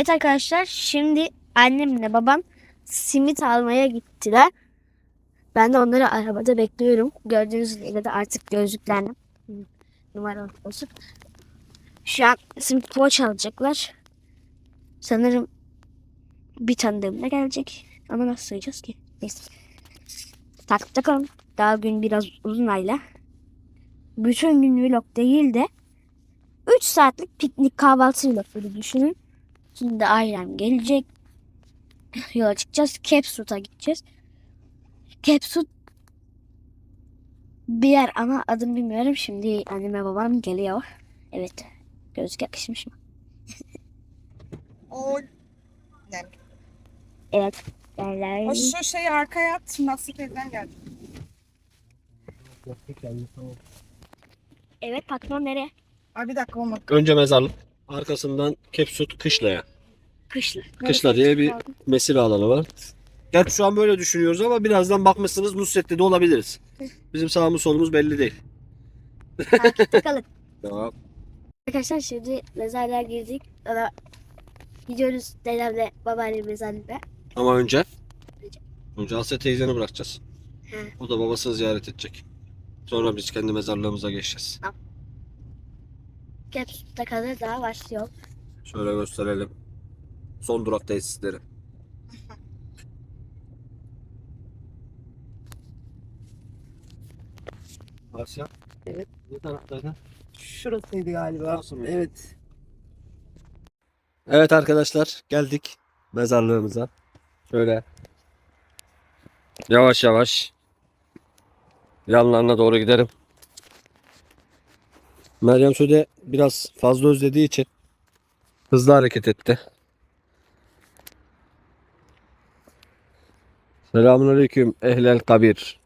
Evet arkadaşlar şimdi annemle babam simit almaya gittiler. Ben de onları arabada bekliyorum. Gördüğünüz gibi de artık gözlüklerim numara olsun. Şu an simit poğaça alacaklar. Sanırım bir tanıdığım da gelecek. Ama nasıl sayacağız ki? Neyse. Takipte kalın. Daha gün biraz uzun ayla. Bütün gün vlog değil de 3 saatlik piknik kahvaltı vlogları düşünün. Şimdi ailem gelecek. Yola çıkacağız. Kepsut'a gideceğiz. Kepsut bir yer ama adını bilmiyorum. Şimdi anneme babam geliyor. Evet. Gözlük yakışmış mı? O ne? Evet. Yerler. O şu şeyi arkaya at. Nasıl teyzen geldi. Evet patron nereye? Ay bir dakika olmadı. Önce mezarlık, arkasından Kepsut Kışla'ya. Kışla. Kışla diye bir mesire alanı var. Gerçi şu an böyle düşünüyoruz ama birazdan bakmışsınız Nusret'te de olabiliriz. Bizim sağımız solumuz belli değil. Takipte kalın. Tamam. Arkadaşlar şimdi mezarlığa girdik. Ona gidiyoruz dedemle babaannem mezarlığına. Ama önce önce Asya teyzeni bırakacağız. He. O da babasını ziyaret edecek. Sonra biz kendi mezarlığımıza geçeceğiz. Kepsut'a kadar daha yol. Şöyle gösterelim. Son durak tesisleri. Asya. Evet. Ne taraftaydı? Şurasıydı galiba. Burası? Evet. Evet arkadaşlar geldik mezarlığımıza. Şöyle yavaş yavaş yanlarına doğru giderim. Meryem Söde biraz fazla özlediği için hızlı hareket etti. Selamünaleyküm ehlel kabir.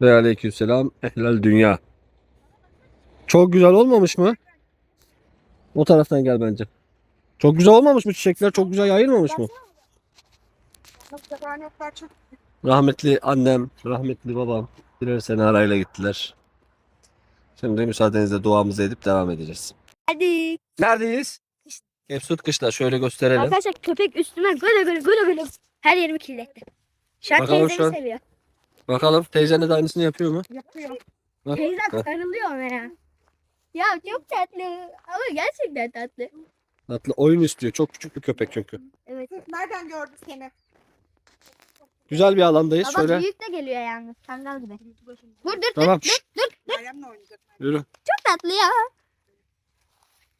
Ve aleykümselam ehlel dünya. Çok güzel olmamış mı? O taraftan gel bence. Çok güzel olmamış mı çiçekler? Çok güzel yayılmamış mı? Rahmetli annem, rahmetli babam birer sene arayla gittiler. Şimdi müsaadenizle duamızı edip devam edeceğiz. Hadi. Neredeyiz? Kepsut Kışla şöyle gösterelim. Arkadaşlar köpek üstüme göle göle göle göle her yerimi kirletti. An Bakalım teyzemi şu an. seviyor. Bakalım teyzen de aynısını yapıyor mu? yapıyor. Bak, Teyzem sarılıyor ona ya. Ya çok tatlı. Ama gerçekten tatlı. Tatlı oyun istiyor. Çok küçük bir köpek çünkü. Evet. Nereden gördü seni? Güzel bir alandayız. Baba Şöyle. büyük de geliyor yalnız. Kangal gibi. Dur dur Tamam. Meryem'le oynayacak. Yürü. çok tatlı ya.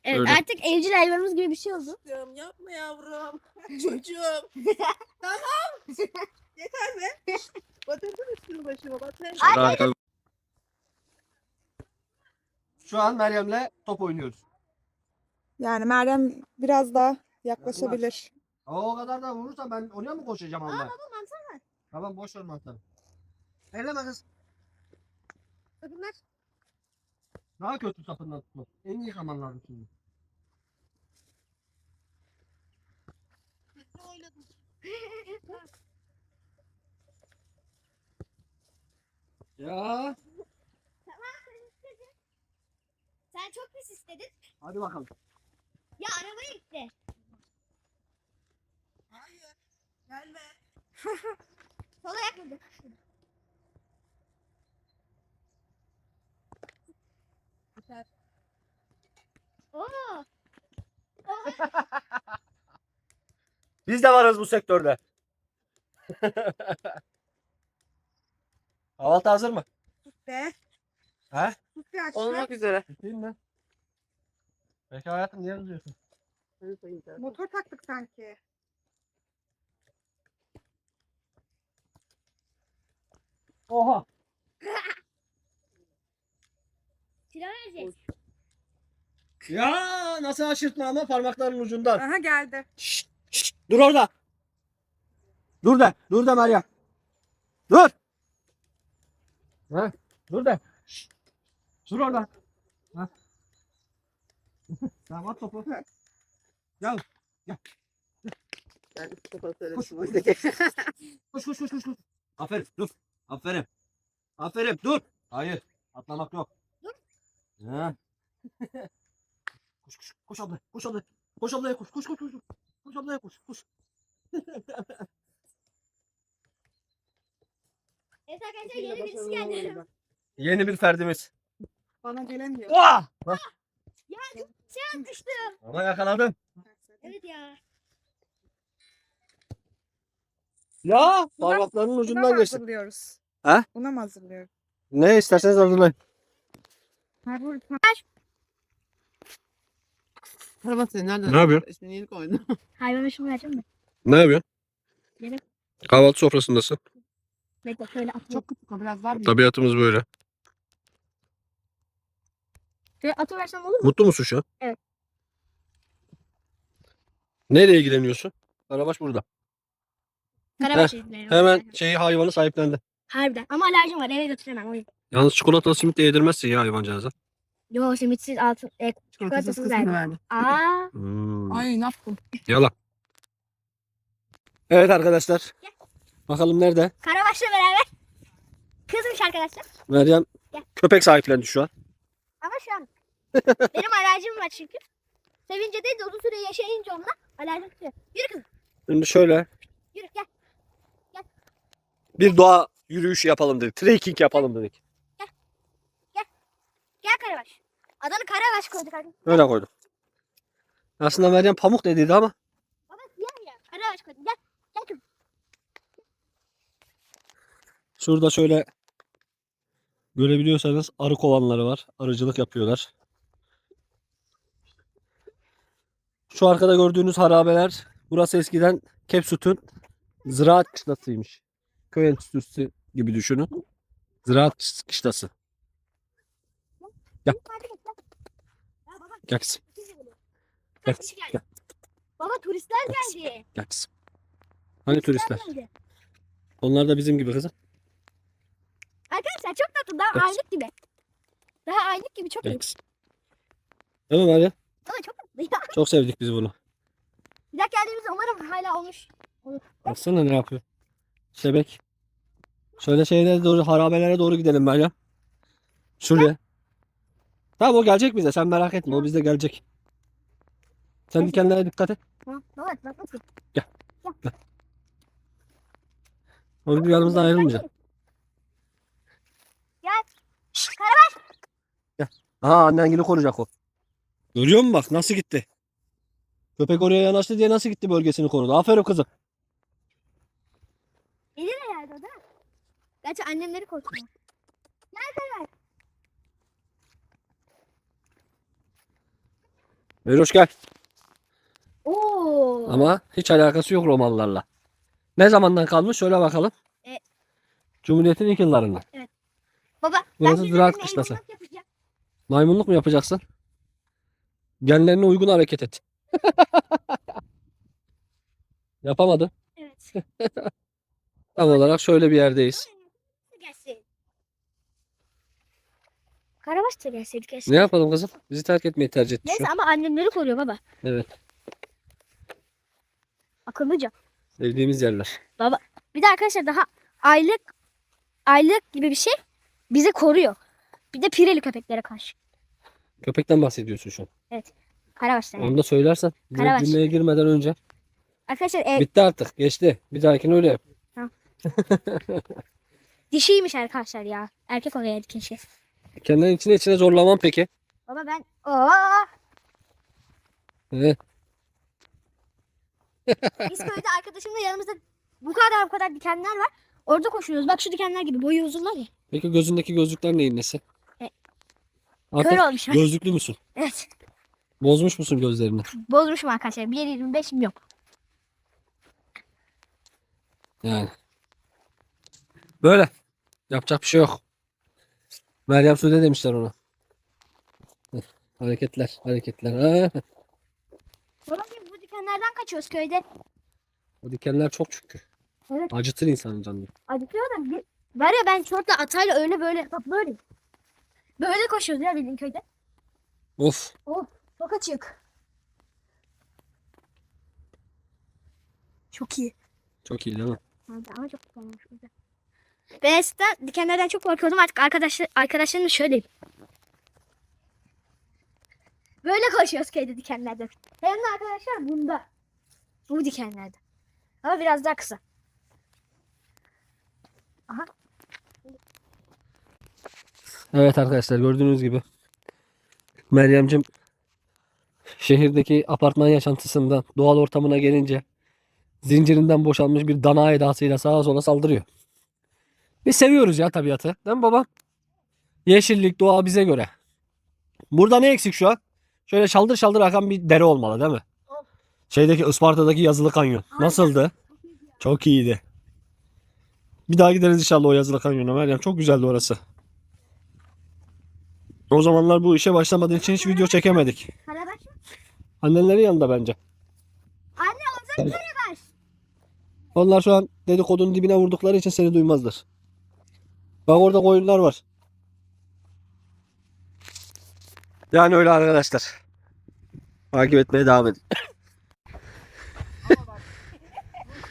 Evet Öyle. artık evcil hayvanımız gibi bir şey oldu. Yapma yavrum. Çocuğum. tamam. Yeter be. Batırdın üstünü başıma batır. Rahat- Şu an Meryem'le top oynuyoruz. Yani Meryem biraz daha yaklaşabilir. O kadar da vurursan ben oraya mı koşacağım Allah? baba mantar Tamam boş ver mantarı. Elleme kız. Bunlar Daha kötü sapından tutmak. En iyi yıkaman lazım şimdi. Ya Sen çok pis istedin. hadi bakalım. Ya arabaya gitti. Hayır. Gelme. Sola yakmadı. Yeter. Oo. Biz de varız bu sektörde. Kahvaltı hazır mı? Be. Açtı. Olmak üzere. Bitireyim mi? Peki hayatım niye kızıyorsun? Motor taktık sanki. Oha. Kilo vereceğiz. Ya nasıl aşırtma ama parmakların ucundan. Aha geldi. Şşt, şşt, dur orada. Dur de. Dur de Meryem. Dur. Ha, dur de. Şşt, dur orada. Ha. tamam at topu. Gel. Ben kafa söylemişim. Koş koş koş koş. koş. Aferin dur. Aferin. Aferin dur. Hayır. Atlamak yok. Dur. Ha. koş koş koş abla. Koş abla. Koş ablaya koş koş koş koş. Koş ablaya koş. Koş. Evet arkadaşlar yeni birisi geldi. Yeni bir ferdimiz. Bana gelemiyor. Oha! Şey düştü. Ama yakaladım. Evet ya. Ya parmaklarının Buna ucundan mı geçti. hazırlıyoruz? Ha? Buna mı hazırlıyoruz? Ne isterseniz hazırlayın. Araba senin nereden? Ne yapıyorsun? İsmini yeni koydum. Hayvan şunu vereceğim mi? Ne yapıyorsun? Yemek. Kahvaltı sofrasındasın. Bekle şöyle atayım. Çok küçük o biraz daha büyük. Tabiatımız böyle. Şöyle atıversem olur mu? Mutlu musun şu an? Evet. Neyle ilgileniyorsun? Karabaş burada. Karabaş izleyelim. Hemen şeyi hayvanı sahiplendi. Harbiden. Ama alerjim var eve götüremem. O yüzden. Yalnız çikolatalı simit de yedirmezsin ya hayvancağıza. Yo simitsiz altın. E, Çikolatasız Çikolatasız kısmını verdi. aa. Hmm. Ay ne yaptın? Yalan. Evet arkadaşlar. Bakalım nerede? Karabaş'la beraber. Kızmış arkadaşlar. Meryem Gel. köpek sahiplendi şu an. Ama şu an. benim alerjim var çünkü. Sevince değil de uzun süre yaşayınca onunla alerjim tutuyor. Yürü kızım. Şimdi şöyle Yürü gel. bir doğa yürüyüşü yapalım dedik. Trekking yapalım dedik. Gel Karabaş. Adını Karabaş koyduk arkadaşlar. Öyle koyduk. Aslında Meryem pamuk dediydi ama Baba siyah ya. Karabaş koyduk. Gel. Gel kızım. Şurada şöyle görebiliyorsanız arı kovanları var. Arıcılık yapıyorlar. Şu arkada gördüğünüz harabeler burası eskiden Kepsut'un ziraat kışlasıymış. Köy enstitüsü gibi düşünün. Ziraat kışlası. Gel. Gel. baba Gel kızım. Gel? Baba turistler geldi. Gel kızım. Hani turistler? Onlar da bizim gibi kızım. Daha aylık gibi. Daha aylık gibi çok Gel iyi. Değil mi Meryem? Çok tatlı ya. Çok sevdik biz bunu. Bir dakika geldiğimizde umarım hala olmuş. Baksana ne yapıyor. Şebek. Şöyle şeylere doğru, harabelere doğru gidelim Meryem. Şuraya. Tamam o gelecek bize. Sen merak etme. O bize gelecek. Sen dikenlere dikkat et. Tamam. Baba bak bak. O bir yanımızdan ayrılmayacak. Karabaş. Aha annen gibi koruyacak o. Görüyor musun bak nasıl gitti? Köpek oraya yanaştı diye nasıl gitti bölgesini korudu. Aferin kızım. Eli de yerde o mi? Gerçi annemleri korkuyor. Gel Karabaş. Meroş gel. Oo. Ama hiç alakası yok Romalılarla. Ne zamandan kalmış? Söyle bakalım. E- Cumhuriyet'in ilk yıllarından. Baba Burası ben ziraat kışlası. yapacağım. Maymunluk mu yapacaksın? Genlerine uygun hareket et. Yapamadın. Evet. Tam olarak şöyle bir yerdeyiz. Gelsin. Karabaş da gelseydi keşke. Ne yapalım kızım? Bizi terk etmeyi tercih etti şu. Neyse ama annemleri koruyor baba. Evet. Akıllıca. Sevdiğimiz yerler. Bir de arkadaşlar daha aylık aylık gibi bir şey bizi koruyor. Bir de pireli köpeklere karşı. Köpekten bahsediyorsun şu an. Karabaşlar yani. Onu da söylersen. Karabaş. Cümleye girmeden önce. Arkadaşlar e, Bitti artık. Geçti. Bir dahakine öyle yap. dişiymiş arkadaşlar ya. Erkek olaydı keşke. Kendini içine içine zorlamam peki. Baba ben Oo! Evet. Biz köyde arkadaşımla yanımızda bu kadar bu kadar dikenler var. Orada koşuyoruz. Bak şu dikenler gibi boyu uzunlar ya. Peki gözündeki gözlükler neyin nesi? E, Artık Kör olmuş. gözlüklü müsün? evet. Bozmuş musun gözlerini? Bozmuşum arkadaşlar. 1.25'im yok. Yani. Böyle. Yapacak bir şey yok. Meryem Sude demişler ona. Hareketler, hareketler. Ha, Babacığım bu dikenlerden kaçıyoruz köyde. o dikenler çok çünkü. Evet. Acıtır insanın canını. Acıtıyor da bir... Var ya ben şortla atayla öyle böyle bak böyle. Böyle koşuyoruz ya bildiğin köyde. Of. Çok açık. Çok iyi. Çok iyi değil mi? Hadi ama çok güzel olmuş. Ben eskiden dikenlerden çok korkuyordum artık arkadaşlar, arkadaşlarımla şöyleyim. Böyle koşuyoruz köyde dikenlerden. Hem de arkadaşlar bunda. Bu dikenlerde. Ama biraz daha kısa. Evet arkadaşlar gördüğünüz gibi Meryem'cim şehirdeki apartman yaşantısından doğal ortamına gelince zincirinden boşalmış bir dana edasıyla sağa sola saldırıyor. Biz seviyoruz ya tabiatı. Değil mi baba? Yeşillik, doğa bize göre. Burada ne eksik şu an? Şöyle şaldır şaldır akan bir dere olmalı değil mi? Şeydeki Isparta'daki yazılı kanyon. Nasıldı? Çok iyiydi. Bir daha gideriz inşallah o yazılı kanyona Meryem. Çok güzeldi orası. O zamanlar bu işe başlamadığı için hiç video çekemedik. Karabaş mı? Annenlerin yanında bence. Anne orada karabaş. Onlar şu an dedikodunun dibine vurdukları için seni duymazlar. Bak orada koyunlar var. Yani öyle arkadaşlar. Takip etmeye devam edin.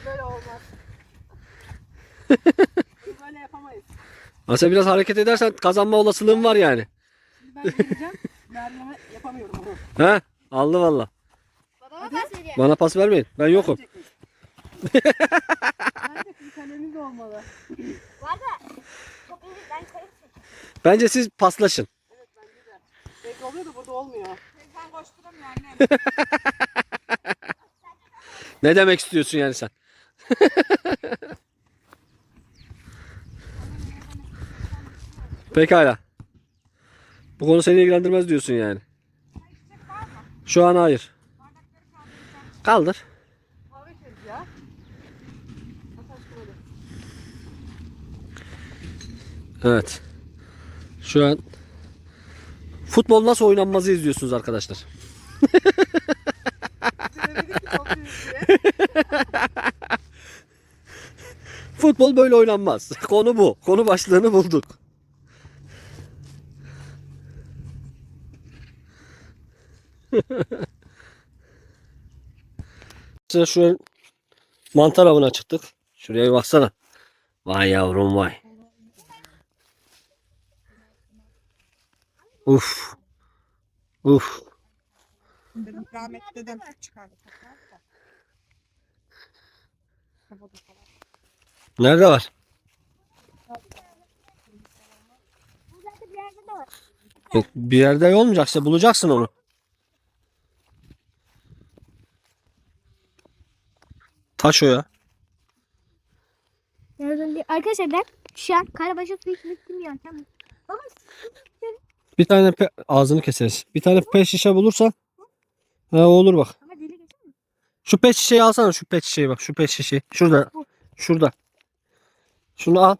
Böyle olmaz. Bunu böyle yapamayız. Aslında biraz hareket edersen kazanma olasılığın var yani. Şimdi ben gideceğim. Meryem'e yapamıyorum bunu. He? Aldı valla. Babama pas veriyor. Bana pas vermeyin. Ben yokum. Bence bir kalemiz olmalı. Var da çok iyi ben kayıp Bence siz paslaşın. Evet bence de. Belki oluyor da burada olmuyor. Sen koşturamıyor annem. Ne demek istiyorsun yani sen? Pekala. Bu konu seni ilgilendirmez diyorsun yani. Şu an hayır. Kaldır. Evet. Şu an futbol nasıl oynanmazı izliyorsunuz arkadaşlar. Futbol böyle oynanmaz. Konu bu. Konu başlığını bulduk. Mesela şu an mantar avına çıktık. Şuraya bir baksana. Vay yavrum vay. Uf. Uf. Nerede var. Yok, Bir yerde olmayacaksa bulacaksın onu. Taş o ya. Arkadaşlar ben şu an karabaşa su içmek bilmiyorum. Tamam. Bir tane pe- ağzını keseriz. Bir tane pet şişe bulursan ha, olur bak. ama deli geçer. Şu pet şişeyi alsana şu pet şişeyi bak şu pet şişeyi. Şurada. Şurada. Şunu al.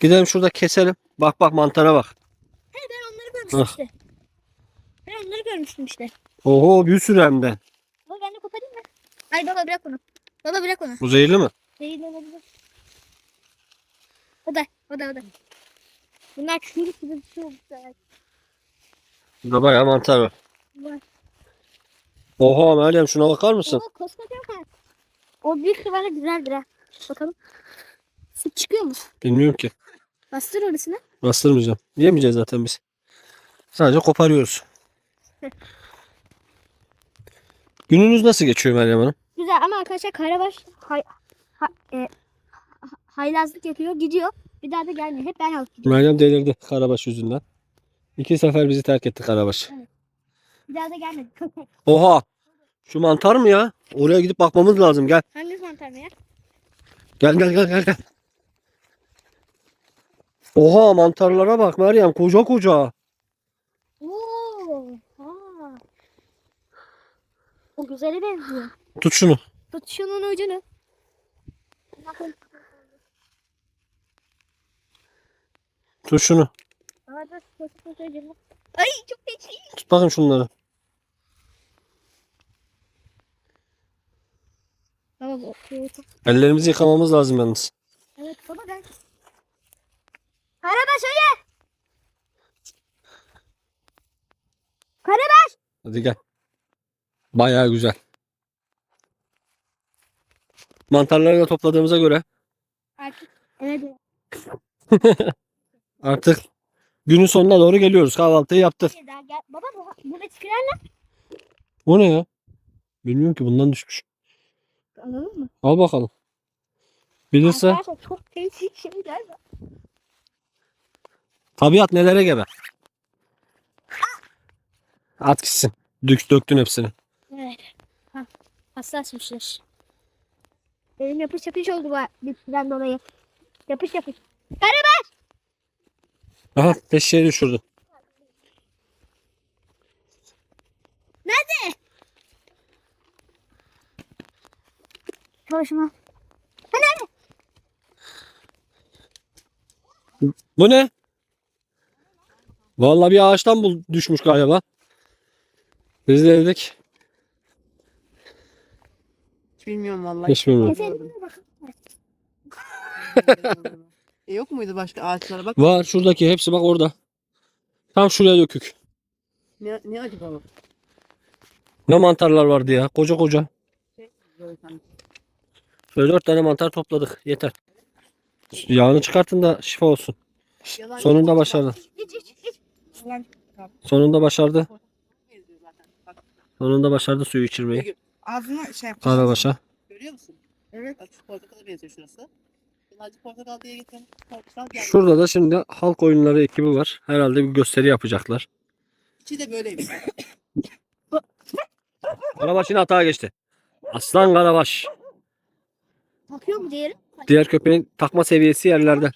Gidelim şurada keselim. Bak bak mantara bak. Ben onları görmüştüm Ah. işte. Ben onları görmüştüm işte. Oho bir sürü hem de. Ay baba bırak onu. Baba bırak onu. Bu zehirli mi? Değil olabilir. O da, o da, o da. Bunlar çürük gibi bir şey olmuşlar. Burada bayağı mantar var. Var. Oha Meryem şuna bakar mısın? Baba koskoca var. O büyük ihtimalle güzeldir ha. Bakalım. Süt çıkıyor mu? Bilmiyorum ki. Bastır orasını. Bastırmayacağım. Yemeyeceğiz zaten biz. Sadece koparıyoruz. Gününüz nasıl geçiyor Meryem Hanım? Güzel ama arkadaşlar Karabaş hay, ha, e, ha- haylazlık yapıyor. Gidiyor. Bir daha da gelmiyor. Hep ben alıp gidiyorum. Meryem delirdi Karabaş yüzünden. İki sefer bizi terk etti Karabaş. Bir daha da gelmedi. Oha! Şu mantar mı ya? Oraya gidip bakmamız lazım. Gel. Hangi mantar mı ya? Gel gel gel gel. gel. Oha mantarlara bak Meryem. Koca koca. Oo. Ha. O güzele benziyor. Tut şunu. Tut şunun ucunu. Tut şunu. Ay çok değişik. Tut bakın şunları. Ellerimizi yıkamamız lazım yalnız. evet baba ben. Karabaş öyle. Karabaş. Hadi gel. Bayağı güzel. Mantarları da topladığımıza göre Artık. Evet. artık günün sonuna doğru geliyoruz. Kahvaltıyı yaptık. Bir daha gel. Baba bu, bu vetikülerle O ne ya? Bilmiyorum ki bundan düşmüş. Anladın mı? Al bakalım. Bilirse Arkadaşlar çok değişik şeyler var. tabiat nelere gebe. At gitsin. Dök, döktün hepsini. Evet. Ha, hassasmışlar. Benim yapış yapış oldu bu bitkiden dolayı. Yapış yapış. Karabaş! Aha peşeye düşürdü. Çalışma. Bu ne? Vallahi bir ağaçtan bul düşmüş galiba. Biz de dedik. Hiç bilmiyorum vallahi. Hiç bilmiyorum. Bakın. E, yok muydu başka ağaçlara bak. Var şuradaki hepsi bak orada. Tam şuraya dökük. Ne, ne acaba bu? Ne mantarlar vardı ya. Koca koca. Böyle sanki. Şöyle dört tane mantar topladık. Yeter. Yağını çıkartın da şifa olsun. Yalan Sonunda başardı. Yalan Sonunda başardı. benziyor zaten. Bak, Sonunda başardı suyu içirmeyi. Ağzına şey yap. Karabaş'a. görüyor musun? Evet. Şu portakala benziyor şurası. Acı portakal diye getirdim. Portakal geldi. Şurada da şimdi halk oyunları ekibi var. Herhalde bir gösteri yapacaklar. İçi de böyleymiş. Karabaş yine hata geçti. Aslan Karabaş. Bakıyor mu diğeri? Diğer köpeğin takma seviyesi yerlerde.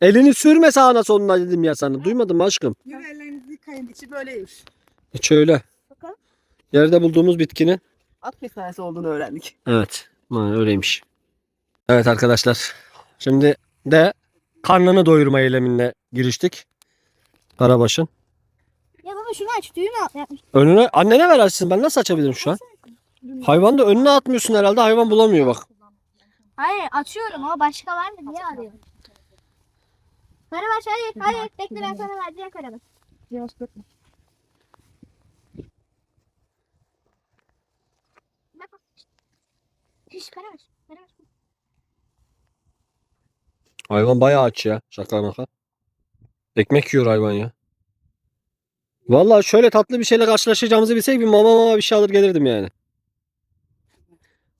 Elini sürme sağına soluna dedim ya sana. Duymadın mı aşkım? Yürü ellerinizi yıkayın. İçi böyleymiş. Hiç öyle. Yerde bulduğumuz bitkinin. At mesanesi olduğunu öğrendik. Evet. öyleymiş. Evet arkadaşlar. Şimdi de karnını doyurma eylemine giriştik. Karabaş'ın. Ya baba şunu aç. Düğme yapmış. Önüne annene ver açsın. Ben nasıl açabilirim şu an? Hayvan da önüne atmıyorsun herhalde. Hayvan bulamıyor bak. Hayır açıyorum ama başka var mı diye arıyorum. Karabaş hayır hayır. Bekle ben sana vereceğim Karabaş. Bak Şiş Karabaş. Karabaş. Hayvan bayağı aç ya. Şaka maka. Ekmek yiyor hayvan ya. Vallahi şöyle tatlı bir şeyle karşılaşacağımızı bilsek bir mama mama bir şey alır gelirdim yani.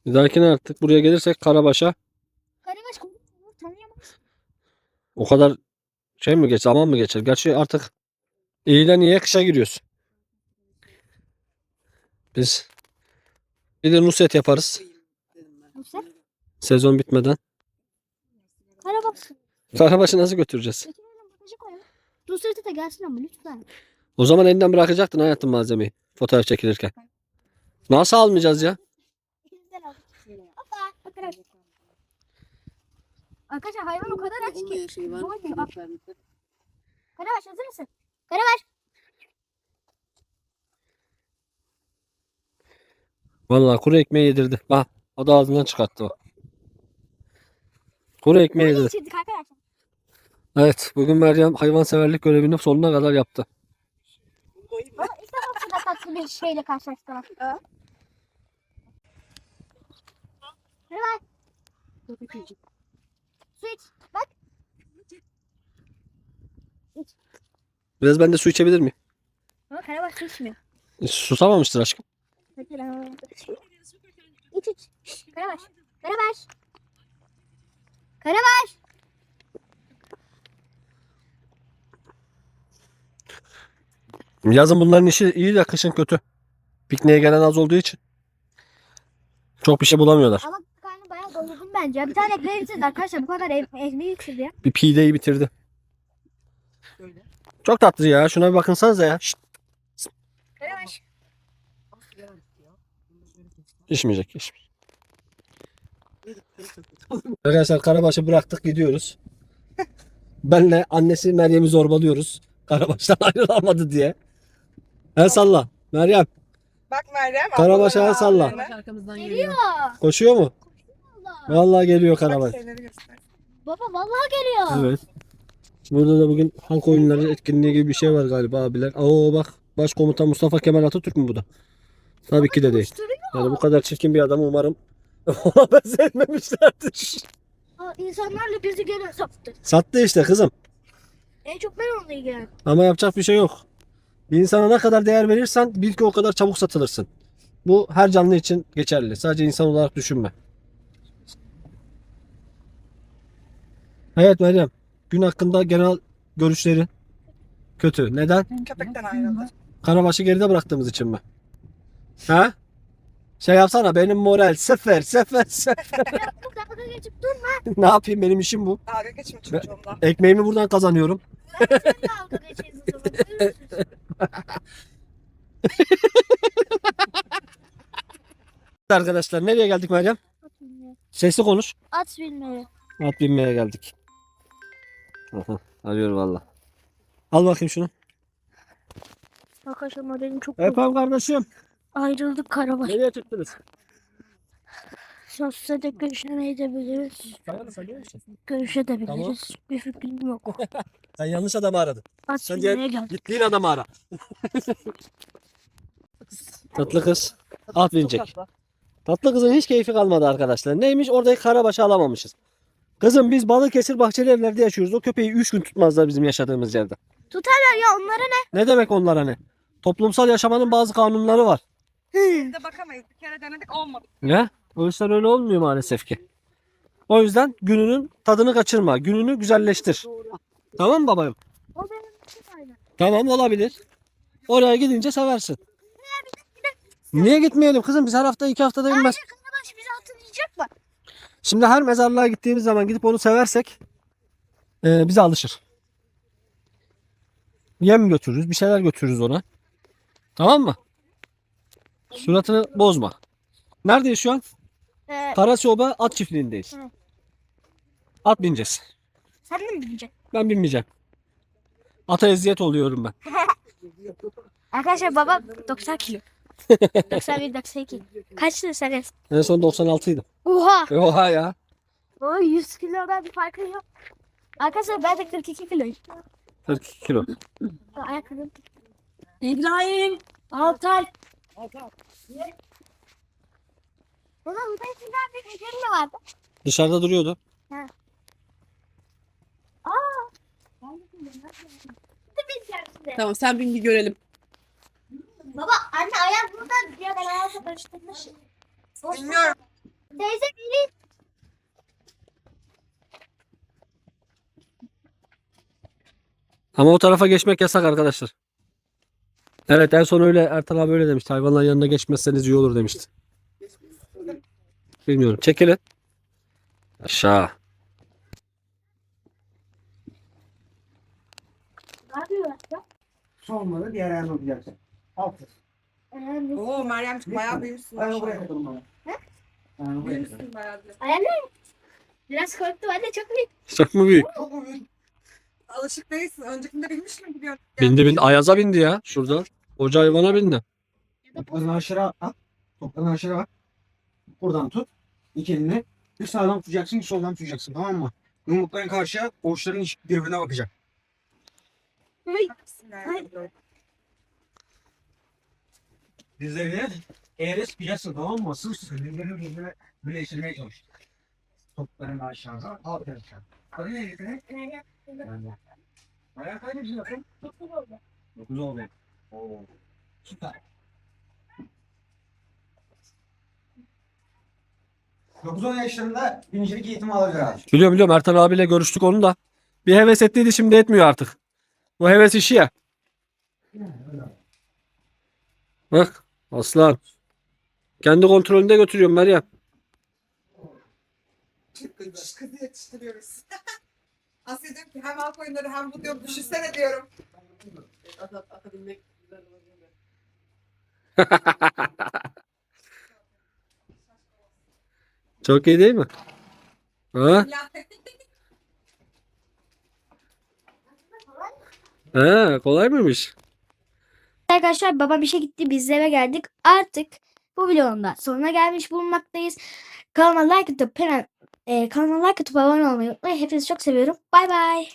Bir dahakine artık buraya gelirsek Karabaş'a Karabaş o kadar şey mi geç zaman mı geçer? Gerçi artık iyiden iyiye kışa giriyoruz. Biz bir de Nusret yaparız Sezon bitmeden. Karabaş. Karabaş'ı nasıl götüreceğiz? Götürelim bagajı koyalım. Nusret'e de gelsin ama lütfen. O zaman elinden bırakacaktın hayatım malzemeyi fotoğraf çekilirken. Nasıl almayacağız ya? Aldık. Hoppa. Karabaş. Arkadaşlar hayvan o kadar aç ki. Olmayan şey var. Karabaş hazır mısın? Karabaş. Vallahi kuru ekmeği yedirdi. Bak o da ağzından çıkarttı o. Kuru ekmeği Bunu yedirdi. içirdik arkadaşlar. Evet bugün Meryem hayvanseverlik görevini sonuna kadar yaptı. Baba tatlı bir şeyle. Su iç. Bak. Biraz ben de su içebilir miyim? Ama Karabaş su içmiyor. E, Susamamıştır aşkım. İç iç. Karabaş. Karabaş. Karabaş. Yazın bunların işi iyi de kışın kötü. Pikniğe gelen az olduğu için. Çok bir şey bulamıyorlar. Ama karnı bayağı doldurdum bence. Bir tane ekmeği bitirdi arkadaşlar. Bu kadar ekmeği bitirdi ya. Bir pideyi bitirdi. Şöyle. Çok tatlı ya. Şuna bir bakınsanıza ya. Şşt, Karabaş. İçmeyecek. içmeyecek. Arkadaşlar Karabaş'ı bıraktık gidiyoruz. Benle annesi Meryem'i zorbalıyoruz. Karabaş'tan ayrılamadı diye. El salla. Meryem Bak Meryem. Karabaş'a ablaları el salla. Karabaş arkamızdan Geliyor. geliyor. koşuyor mu? Allah. Vallahi geliyor Karabaş. Baba vallahi geliyor. Evet. Burada da bugün halk oyunları etkinliği gibi bir şey var galiba abiler. Oo bak başkomutan Mustafa Kemal Atatürk mü bu da? Tabii ki de değil. Koşturuyor. Yani bu kadar çirkin bir adamı umarım ona benzetmemişlerdir. Aa, İnsanlarla bizi gene sattı. Sattı işte kızım. En çok ben onunla ilgilendim. Ama yapacak bir şey yok. Bir insana ne kadar değer verirsen bil ki o kadar çabuk satılırsın. Bu her canlı için geçerli. Sadece insan olarak düşünme. Evet Meryem. Gün hakkında genel görüşleri kötü. Neden? Köpekten ayrıldı. Karabaş'ı geride bıraktığımız için mi? Ha? Şey yapsana benim moral sıfır. Bu kapıda geçip dur. ne yapayım benim işim bu. Dalga geçme çocuğumla. Ekmeğimi buradan kazanıyorum. Görürsün. Arkadaşlar nereye geldik Meryem? Sesli konuş. At bilmeyi. At binmeye geldik. Aha, arıyor valla. Al bakayım şunu. Arkadaşlar modelim çok Efendim kardeşim. Ayrıldık karabaş. Nereye çıktınız? Sosyal de görüşemeyebiliriz. Görüşebiliriz. Bir fikrim yok. Sen yanlış adamı aradın. At Sen geldik. gittiğin adamı ara. Tatlı kız. At binecek. Tatlı. Kızın hiç keyfi kalmadı arkadaşlar. Neymiş? Oradaki karabaşı alamamışız. Kızım biz Balıkesir bahçeli evlerde yaşıyoruz. O köpeği 3 gün tutmazlar bizim yaşadığımız yerde. Tutarlar ya onlara ne? Ne demek onlar hani? Toplumsal yaşamanın bazı kanunları var. Biz de bakamayız. Bir kere denedik olmadı. Ne? O işler öyle olmuyor maalesef ki. O yüzden gününün tadını kaçırma. Gününü güzelleştir. Tamam mı babayım? O benim için aynı. Tamam olabilir. Oraya gidince seversin. Niye gitmeyelim kızım? Biz her hafta iki haftada inmez. Hayır karabaş bizi hatırlayacak mı? Şimdi her mezarlığa gittiğimiz zaman gidip onu seversek e, bize alışır. Yem götürürüz, bir şeyler götürürüz ona. Tamam mı? Suratını bozma. Neredeyiz şu an? Ee, Karasoba at çiftliğindeyiz. Hı. At bineceğiz. sen de mi bileceksin? Ben binmeyeceğim. Ata eziyet oluyorum ben. Arkadaşlar baba 90 kilo. 91 92. Kaçtın sen? En son 96 idi. Oha. Oha ya. O 100 kilodan bir farkı yok. Arkadaşlar ben de 42 kiloyum. 42 kilo. Ayakkabım. İbrahim. Altay. Baba burada içinden bir fikrim mi vardı? Dışarıda duruyordu. Tamam sen bin bir görelim. Baba anne ayak burada ya ben ayağımı karıştırmışım. Bilmiyorum. Teyze biri. Ama o tarafa geçmek yasak arkadaşlar. Evet en son öyle Ertan abi öyle demişti. Hayvanların yanına geçmezseniz iyi olur demişti. Bilmiyorum. Çekilin. Aşağı. Ne yapıyor ya? Sonları diğer ayağını okuyacaksın. Altı. Oo Meryem bayağı büyümüşsün. Ayağını buraya koydum bana. He? Ayağını buraya koydum. Büyümüşsün bayağı. Ayağım ne? Biraz korktum anne çok büyük. Çok mu büyük? Çok mu büyük? Alışık değilsin. Öncekinde bilmiş mi biliyorsun? Bindi bindi. Ayaz'a bindi ya. Şurada. Koca hayvana bindi. Toplarını aşağı at. Toplarını aşağı at. Buradan tut. İki elini. Bir sağdan tutacaksın, bir soldan tutacaksın. Tamam mı? Yumrukların karşıya, avuçların iç- birbirine bakacak. Dizlerini eğri sıkacaksın tamam mı? Sırf dizlerini birbirine birleştirmeye çalış. Toplarını aşağıda, alt taraftan. Hadi ne getirin? Ayağa kaç yaşındasın? Dokuz oldu. Oo. Süper. Dokuz on yaşlarında binicilik eğitimi alabilir abi. Biliyorum biliyorum. Ertan abiyle görüştük onu da. Bir heves ettiydi şimdi etmiyor artık. Bu heves işi ya. Bak aslan. Kendi kontrolünde götürüyorum Meryem. Kız kızı yetiştiriyoruz. Asya ki hem halk oyunları hem bu diyorum düşünsene diyorum. Olabilir. Çok iyi değil mi? Ha? Ha, kolay mıymış? Arkadaşlar babam işe gitti biz eve geldik. Artık bu videonun da sonuna gelmiş bulunmaktayız. Kanalıma like atıp, e, kanalıma like atıp abone olmayı unutmayın. Hepinizi çok seviyorum. Bay bay.